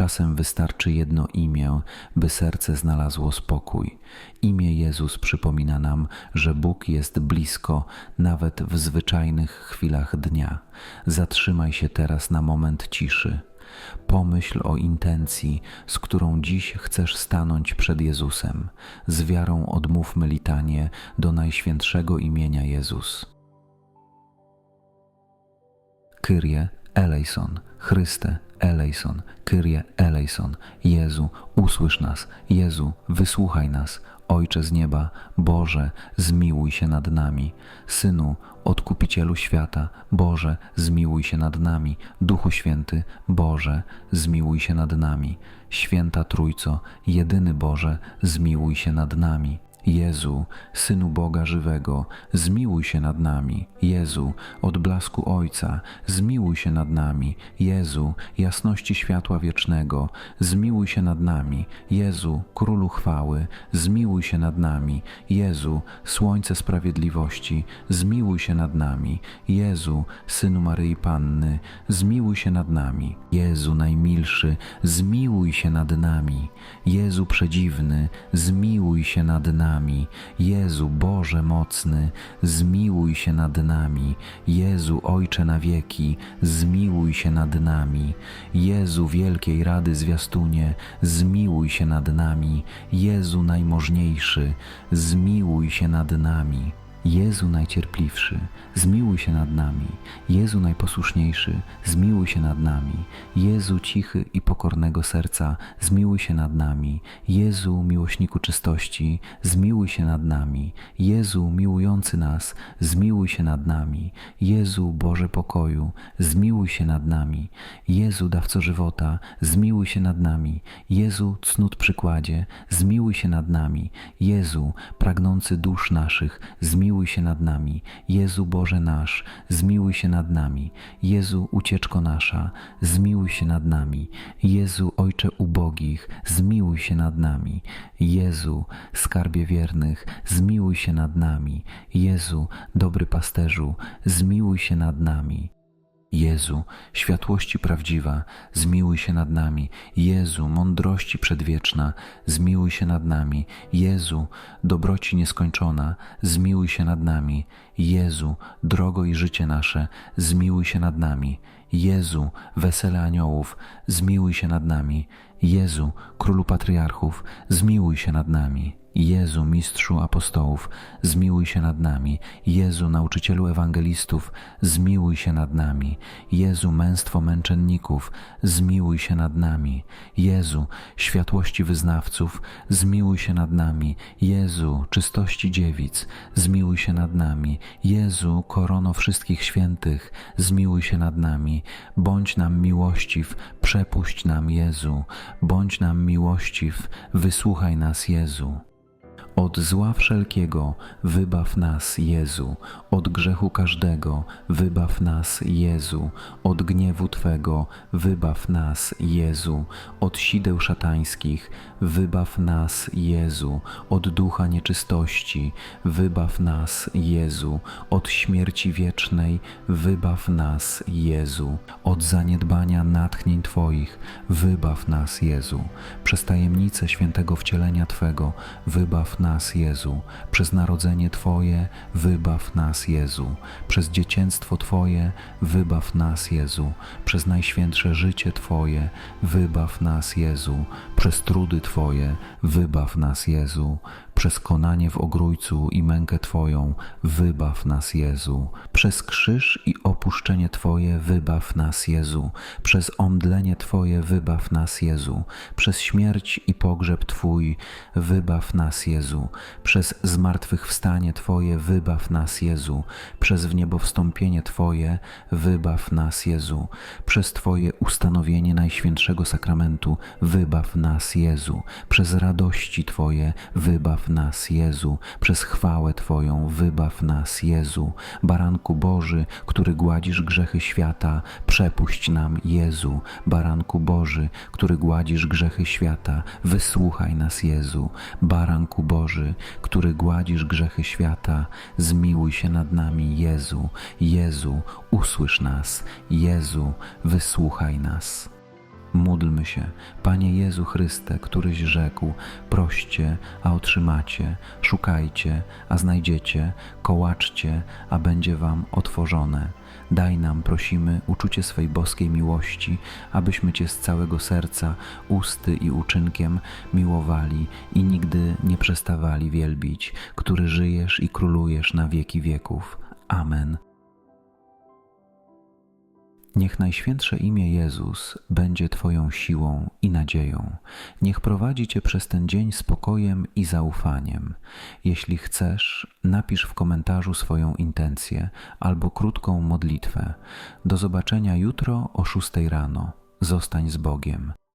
Czasem wystarczy jedno imię, by serce znalazło spokój. Imię Jezus przypomina nam, że Bóg jest blisko, nawet w zwyczajnych chwilach dnia. Zatrzymaj się teraz na moment ciszy. Pomyśl o intencji, z którą dziś chcesz stanąć przed Jezusem. Z wiarą odmówmy litanie do najświętszego imienia Jezus. Kyrie eleison, Chryste eleison, Kyrie eleison. Jezu, usłysz nas. Jezu, wysłuchaj nas. Ojcze z nieba, Boże, zmiłuj się nad nami. Synu, Odkupicielu świata, Boże, zmiłuj się nad nami. Duchu Święty, Boże, zmiłuj się nad nami. Święta Trójco, jedyny Boże, zmiłuj się nad nami. Jezu, Synu Boga żywego, zmiłuj się nad nami. Jezu, odblasku Ojca, zmiłuj się nad nami. Jezu, jasności światła wiecznego, zmiłuj się nad nami. Jezu, Królu chwały, zmiłuj się nad nami. Jezu, Słońce sprawiedliwości, zmiłuj się nad nami. Jezu, Synu Maryi Panny, zmiłuj się nad nami. Jezu najmilszy, zmiłuj się nad nami. Jezu przedziwny, zmiłuj się nad nami nami. Jezu Boże mocny, zmiłuj się nad nami. Jezu Ojcze na wieki, zmiłuj się nad nami. Jezu Wielkiej Rady Zwiastunie, zmiłuj się nad nami. Jezu Najmożniejszy, zmiłuj się nad nami. Jezu najcierpliwszy, zmiłuj się nad nami. Jezu najposłuszniejszy, zmiłuj się nad nami. Jezu cichy i pokornego serca, zmiłuj się nad nami. Jezu miłośniku czystości, zmiłuj się nad nami. Jezu miłujący nas, zmiłuj się nad nami. Jezu Boże pokoju, zmiłuj się nad nami. Jezu dawco żywota, zmiłuj się nad nami. Jezu cnót przykładzie, zmiłuj się nad nami. Jezu pragnący dusz naszych, zmiłuj zmiłuj się nad nami. Jezu Boże nasz, zmiłuj się nad nami. Jezu ucieczko nasza, zmiłuj się nad nami. Jezu Ojcze ubogich, zmiłuj się nad nami. Jezu skarbie wiernych, zmiłuj się nad nami. Jezu dobry pasterzu, zmiłuj się nad nami. Jezu, światłości prawdziwa, zmiłuj się nad nami. Jezu, mądrości przedwieczna, zmiłuj się nad nami. Jezu, dobroci nieskończona, zmiłuj się nad nami. Jezu, drogo i życie nasze, zmiłuj się nad nami. Jezu, wesele aniołów, zmiłuj się nad nami. Jezu, królu patriarchów, zmiłuj się nad nami. Jezu, mistrzu apostołów, zmiłuj się nad nami. Jezu, nauczycielu ewangelistów, zmiłuj się nad nami. Jezu, męstwo męczenników, zmiłuj się nad nami. Jezu, światłości wyznawców, zmiłuj się nad nami. Jezu, czystości dziewic, zmiłuj się nad nami. Jezu, korono wszystkich świętych, zmiłuj się nad Bądź nam miłościw, przepuść nam Jezu. Bądź nam miłościw, wysłuchaj nas Jezu. Od zła wszelkiego wybaw nas, Jezu, od grzechu każdego wybaw nas, Jezu, od gniewu Twego wybaw nas, Jezu, od sideł szatańskich wybaw nas, Jezu, od ducha nieczystości wybaw nas, Jezu, od śmierci wiecznej wybaw nas, Jezu, od zaniedbania natchnień Twoich wybaw nas, Jezu, przez tajemnicę świętego wcielenia Twego wybaw nas, nas, Jezu, przez narodzenie Twoje wybaw nas, Jezu, przez dziecięctwo Twoje wybaw nas, Jezu, przez najświętsze życie Twoje wybaw nas, Jezu, przez trudy Twoje wybaw nas, Jezu, przez konanie w ogrójcu i mękę Twoją wybaw nas, Jezu. Przez krzyż i opuszczenie Twoje wybaw nas, Jezu. Przez omdlenie Twoje wybaw nas, Jezu. Przez śmierć i pogrzeb Twój wybaw nas, Jezu. Przez zmartwychwstanie Twoje wybaw nas, Jezu. Przez wniebowstąpienie Twoje wybaw nas, Jezu. Przez Twoje ustanowienie Najświętszego Sakramentu wybaw nas, Jezu. Przez radości Twoje wybaw nas, Jezu, przez chwałę Twoją wybaw nas, Jezu. Baranku Boży, który gładzisz grzechy świata, przepuść nam, Jezu. Baranku Boży, który gładzisz grzechy świata, wysłuchaj nas, Jezu. Baranku Boży, który gładzisz grzechy świata, zmiłuj się nad nami, Jezu. Jezu, usłysz nas, Jezu, wysłuchaj nas. Módlmy się, Panie Jezu Chryste, któryś rzekł: Proście, a otrzymacie, szukajcie, a znajdziecie, kołaczcie, a będzie wam otworzone. Daj nam, prosimy, uczucie swej boskiej miłości, abyśmy Cię z całego serca, usty i uczynkiem miłowali i nigdy nie przestawali wielbić, który żyjesz i królujesz na wieki wieków. Amen. Niech Najświętsze imię Jezus będzie Twoją siłą i nadzieją. Niech prowadzi Cię przez ten dzień spokojem i zaufaniem. Jeśli chcesz, napisz w komentarzu swoją intencję albo krótką modlitwę. Do zobaczenia jutro o 6 rano. Zostań z Bogiem.